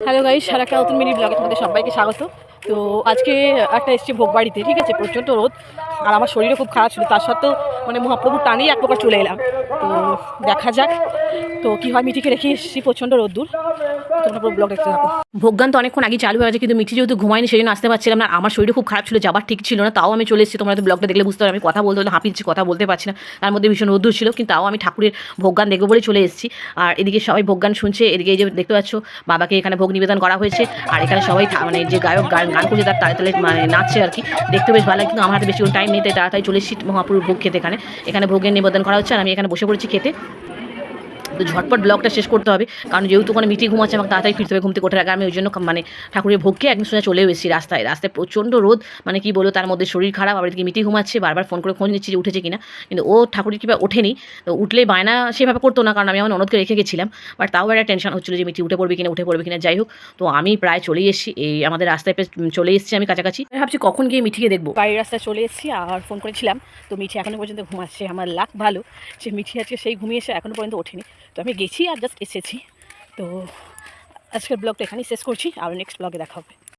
Hello guys সারা একটা নতুন mini ব্লগে তোমাদের সবাইকে স্বাগত। তো আজকে একটা এসছি ভোগ বাড়িতে, ঠিক আছে? প্রচণ্ড রোদ, আর আমার শরীরও খুব খারাপ ছিল, তার সত্ত্বেও মানে মহাপ্রভুর টানেই এক প্রকার চলে এলাম। তো দেখা যাক, তো কী হয় মিটিকে রেখে এসেছি প্রচণ্ড রোদ্দুর। তোমরা পুরো ব্লগ দেখতে থাকো। ভোগগান তো অনেকক্ষণ আগে চালু হয়ে গেছে, কিন্তু মিঠি যেহেতু ঘুমায়নি সেই জন্য আসতে পারছিলাম না। আমার শরীরও খুব খারাপ ছিল যাবার ঠিক ছিল না, তাও আমি চলে এসেছি। তোমরা তো ব্লগটা দেখলে বুঝতে পারো আমি কথা বলতে বলতে হাঁপিয়েছি, কথা বলতে পারছি না। তার মধ্যে ভীষণ রোদ্দুর ছিল, কিন্তু তাও আমি ঠাকুরের ভোগগান দেখব বলে চলে এসেছি। আর এদিকে সবাই ভোগগান শুনছে, এদিকে এই যে দেখতে পাচ্ছ, বাবাকে এখানে ভোগ নিবেদন করা হয়েছে। আর এখানে সবাই মানে যে গায়ক গান গান করছে, তার তালে মানে নাচছে আর কি। দেখতে বেশ ভালো কিন্তু আমার হাতে বেশি টাইম নেই, তাই তাড়াতাড়ি চলে এসেছি মহাপুর ভোগ খেতে এখানে। এখানে ভোগের নিবেদন করা হচ্ছে, আর আমি এখানে বসে পড়েছি খেতে। তো ঝটপট ব্লগটা শেষ করতে হবে। কারণ যেহেতু ওখানে মিটি ঘুমাচ্ছে আমাকে তাড়াতাড়ি ফিরতে হবে ঘুম থেকে ওঠার আগে। আমি ওই জন্য মানে ঠাকুরের ভোগকে একদম সোজা চলে এসেছি রাস্তায়। রাস্তায় প্রচণ্ড রোদ। মানে কি বলব, তার মধ্যে শরীর খারাপ। আবার মিটি ঘুমাচ্ছে বারবার ফোন করে খোঁজ নিচ্ছি যে উঠেছে কিনা। কিন্তু ও ঠাকুরের কীভাবে ওঠেনি। তো উঠলে বায়না সেভাবে করতো না। কারণ আমি আমার ননদকে রেখে গেছিলাম। বাট তাও একটা টেনশন হচ্ছিল যে মিটি উঠে পড়বে কিনা, উঠে পড়বে কিনা। যাই হোক, তো আমি প্রায় চলেই এসেছি। এই আমাদের রাস্তায় চলে এসেছি আমি কাছাকাছি। ভাবছি কখন গিয়ে মিঠিকে দেখব। বাড়ির রাস্তায় চলে এসেছি। আর ফোন করেছিলাম। তো মিঠি এখনও পর্যন্ত ঘুমাচ্ছে। আমার লাখ ভালো। যে মিঠি আজকে সেই ঘুমিয়েছে এখনও পর্যন্ত ওঠেনি। তো আমি গেছি আর জাস্ট এসেছি। তো আজকের ব্লগটা এখানেই শেষ করছি। আর নেক্সট ব্লগে দেখা হবে।